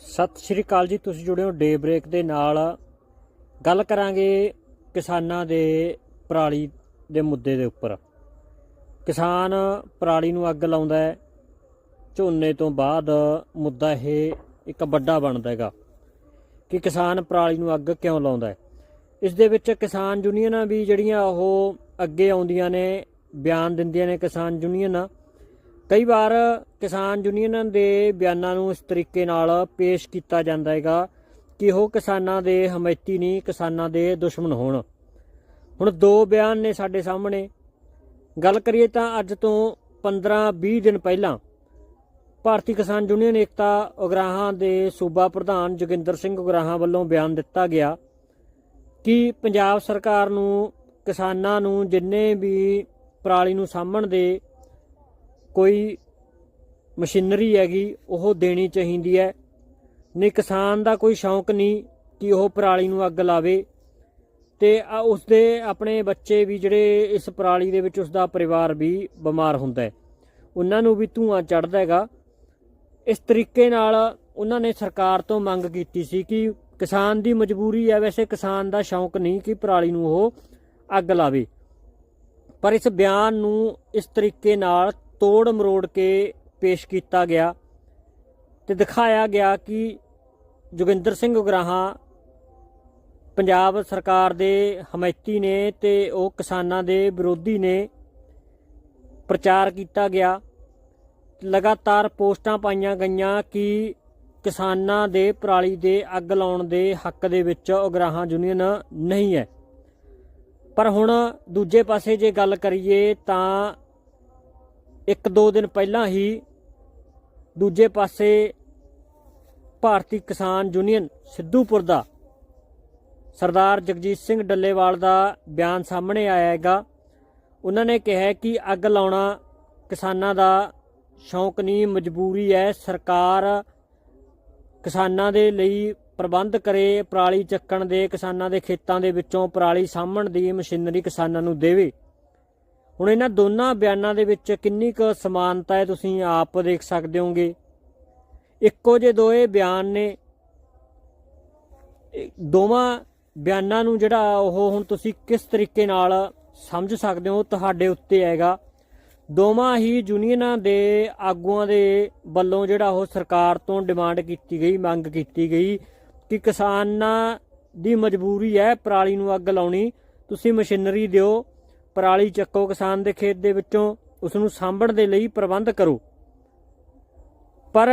ਸਤਿ ਸ਼੍ਰੀ ਅਕਾਲ ਜੀ, ਤੁਸੀਂ ਜੁੜੇ ਹੋ ਡੇ ਬ੍ਰੇਕ ਦੇ ਨਾਲ। ਗੱਲ ਕਰਾਂਗੇ ਕਿਸਾਨਾਂ ਦੇ ਪਰਾਲੀ ਦੇ ਮੁੱਦੇ ਦੇ ਉੱਪਰ। ਕਿਸਾਨ ਪਰਾਲੀ ਨੂੰ ਅੱਗ ਲਾਉਂਦਾ ਹੈ, ਝੋਨੇ ਤੋਂ ਬਾਅਦ ਮੁੱਦਾ ਇਹ ਇੱਕ ਵੱਡਾ ਬਣਦਾ ਹੈਗਾ ਕਿ ਕਿਸਾਨ ਪਰਾਲੀ ਨੂੰ ਅੱਗ ਕਿਉਂ ਲਾਉਂਦਾ ਹੈ। ਇਸ ਦੇ ਵਿੱਚ ਕਿਸਾਨ ਯੂਨੀਅਨਾਂ ਵੀ ਜਿਹੜੀਆਂ ਉਹ ਅੱਗੇ ਆਉਂਦੀਆਂ ਨੇ, ਬਿਆਨ ਦਿੰਦੀਆਂ ਨੇ ਕਿਸਾਨ ਯੂਨੀਅਨ। ਕਈ ਵਾਰ ਕਿਸਾਨ ਯੂਨੀਅਨਾਂ ਦੇ ਬਿਆਨਾਂ ਨੂੰ ਇਸ ਤਰੀਕੇ ਨਾਲ ਪੇਸ਼ ਕੀਤਾ ਜਾਂਦਾ ਹੈਗਾ ਕਿ ਉਹ ਕਿਸਾਨਾਂ ਦੇ ਹਮਾਇਤੀ ਨਹੀਂ, ਕਿਸਾਨਾਂ ਦੇ ਦੁਸ਼ਮਣ ਹੋਣ। ਹੁਣ ਦੋ ਬਿਆਨ ਨੇ ਸਾਡੇ ਸਾਹਮਣੇ। ਗੱਲ ਕਰੀਏ ਤਾਂ ਅੱਜ ਤੋਂ 15-20 ਦਿਨ ਪਹਿਲਾਂ ਭਾਰਤੀ ਕਿਸਾਨ ਯੂਨੀਅਨ ਏਕਤਾ ਉਗਰਾਹਾਂ ਦੇ ਸੂਬਾ ਪ੍ਰਧਾਨ ਜੋਗਿੰਦਰ ਸਿੰਘ ਉਗਰਾਹਾਂ ਵੱਲੋਂ ਬਿਆਨ ਦਿੱਤਾ ਗਿਆ ਕਿ ਪੰਜਾਬ ਸਰਕਾਰ ਨੂੰ ਕਿਸਾਨਾਂ ਨੂੰ ਜਿੰਨੇ ਵੀ ਪਰਾਲੀ ਨੂੰ ਸਾਂਭਣ ਦੇ ਕੋਈ ਮਸ਼ੀਨਰੀ ਹੈਗੀ, ਉਹ ਦੇਣੀ ਚਾਹੀਦੀ ਹੈ। ਨਹੀਂ, ਕਿਸਾਨ ਦਾ ਕੋਈ ਸ਼ੌਂਕ ਨਹੀਂ ਕਿ ਉਹ ਪਰਾਲੀ ਨੂੰ ਅੱਗ ਲਾਵੇ ਤੇ ਆ ਉਸਦੇ ਆਪਣੇ ਬੱਚੇ ਵੀ ਜਿਹੜੇ ਇਸ ਪਰਾਲੀ ਦੇ ਵਿੱਚ ਉਸਦਾ ਪਰਿਵਾਰ ਵੀ ਬਿਮਾਰ ਹੁੰਦਾ ਹੈ। ਉਹਨਾਂ ਨੂੰ ਵੀ ਧੂਆਂ ਚੜਦਾ ਹੈਗਾ। ਇਸ ਤਰੀਕੇ ਨਾਲ ਉਹਨਾਂ ਨੇ ਸਰਕਾਰ ਤੋਂ ਮੰਗ ਕੀਤੀ ਸੀ ਕਿ ਕਿਸਾਨ ਦੀ ਮਜਬੂਰੀ ਹੈ, ਵੈਸੇ ਕਿਸਾਨ ਦਾ ਸ਼ੌਂਕ ਨਹੀਂ ਕਿ ਪਰਾਲੀ ਨੂੰ ਉਹ ਅੱਗ ਲਾਵੇ। ਪਰ ਇਸ ਬਿਆਨ ਨੂੰ ਇਸ ਤਰੀਕੇ ਨਾਲ ਤੋੜ ਮਰੋੜ ਕੇ ਪੇਸ਼ ਕੀਤਾ ਗਿਆ ਤੇ ਦਿਖਾਇਆ ਗਿਆ ਕਿ ਜੋਗਿੰਦਰ ਸਿੰਘ ਉਗਰਾਹਾਂ ਪੰਜਾਬ ਸਰਕਾਰ ਦੇ ਹਮਾਇਤੀ ਨੇ ਤੇ ਉਹ ਕਿਸਾਨਾਂ ਦੇ ਵਿਰੋਧੀ ਨੇ ਪ੍ਰਚਾਰ ਕੀਤਾ ਗਿਆ। ਲਗਾਤਾਰ ਪੋਸਟਾਂ ਪਾਈਆਂ ਗਈਆਂ ਕਿ ਕਿਸਾਨਾਂ ਦੇ ਪਰਾਲੀ ਦੇ ਅੱਗ ਲਾਉਣ ਦੇ ਹੱਕ ਦੇ ਵਿੱਚ ਉਗਰਾਹਾਂ ਯੂਨੀਅਨ ਨਹੀਂ ਹੈ। ਪਰ ਹੁਣ ਦੂਜੇ ਪਾਸੇ ਜੇ ਗੱਲ ਕਰੀਏ ਤਾਂ ਇੱਕ ਦੋ ਦਿਨ ਪਹਿਲਾਂ ਹੀ ਦੂਜੇ ਪਾਸੇ ਭਾਰਤੀ ਕਿਸਾਨ ਯੂਨੀਅਨ ਸਿੱਧੂਪੁਰ ਦਾ ਸਰਦਾਰ ਜਗਜੀਤ ਸਿੰਘ ਡੱਲੇਵਾਲ ਦਾ ਬਿਆਨ ਸਾਹਮਣੇ ਆਇਆ ਹੈਗਾ। ਉਹਨਾਂ ਨੇ ਕਿਹਾ ਕਿ ਅੱਗ ਲਾਉਣਾ ਕਿਸਾਨਾਂ ਦਾ ਸ਼ੌਂਕ ਨਹੀਂ, ਮਜਬੂਰੀ ਹੈ। ਸਰਕਾਰ ਕਿਸਾਨਾਂ ਦੇ ਲਈ ਪ੍ਰਬੰਧ ਕਰੇ, ਪਰਾਲੀ ਚੱਕਣ ਦੇ, ਕਿਸਾਨਾਂ ਦੇ ਖੇਤਾਂ ਦੇ ਵਿੱਚੋਂ ਪਰਾਲੀ ਸਾਂਭਣ ਦੀ ਮਸ਼ੀਨਰੀ ਕਿਸਾਨਾਂ ਨੂੰ ਦੇਵੇ। ਹੁਣ ਇਹਨਾਂ ਦੋਨਾਂ ਬਿਆਨਾਂ ਦੇ ਵਿੱਚ ਕਿੰਨੀ ਕੁ ਸਮਾਨਤਾ ਹੈ ਤੁਸੀਂ ਆਪ ਦੇਖ ਸਕਦੇ ਹੋਗੇ ਇੱਕੋ ਜਿਹੇ ਦੋਏ ਬਿਆਨ ਨੇ। ਦੋਵਾਂ ਬਿਆਨਾਂ ਨੂੰ ਜਿਹੜਾ ਉਹ ਹੁਣ ਤੁਸੀਂ ਕਿਸ ਤਰੀਕੇ ਨਾਲ ਸਮਝ ਸਕਦੇ ਹੋ, ਤੁਹਾਡੇ ਉੱਤੇ ਹੈਗਾ ਦੋਵਾਂ ਹੀ ਯੂਨੀਅਨਾਂ ਦੇ ਆਗੂਆਂ ਦੇ ਵੱਲੋਂ ਜਿਹੜਾ ਉਹ ਸਰਕਾਰ ਤੋਂ ਡਿਮਾਂਡ ਕੀਤੀ ਗਈ, ਮੰਗ ਕੀਤੀ ਗਈ ਕਿ ਕਿਸਾਨਾਂ ਦੀ ਮਜਬੂਰੀ ਹੈ ਪਰਾਲੀ ਨੂੰ ਅੱਗ ਲਾਉਣੀ। ਤੁਸੀਂ ਮਸ਼ੀਨਰੀ ਦਿਓ ਪਰਾਲੀ ਚੱਕੋ ਕਿਸਾਨ ਦੇ ਖੇਤ ਦੇ ਵਿੱਚੋਂ ਉਸ ਨੂੰ ਸਾਂਭਣ ਦੇ ਲਈ ਪ੍ਰਬੰਧ ਕਰੋ। ਪਰ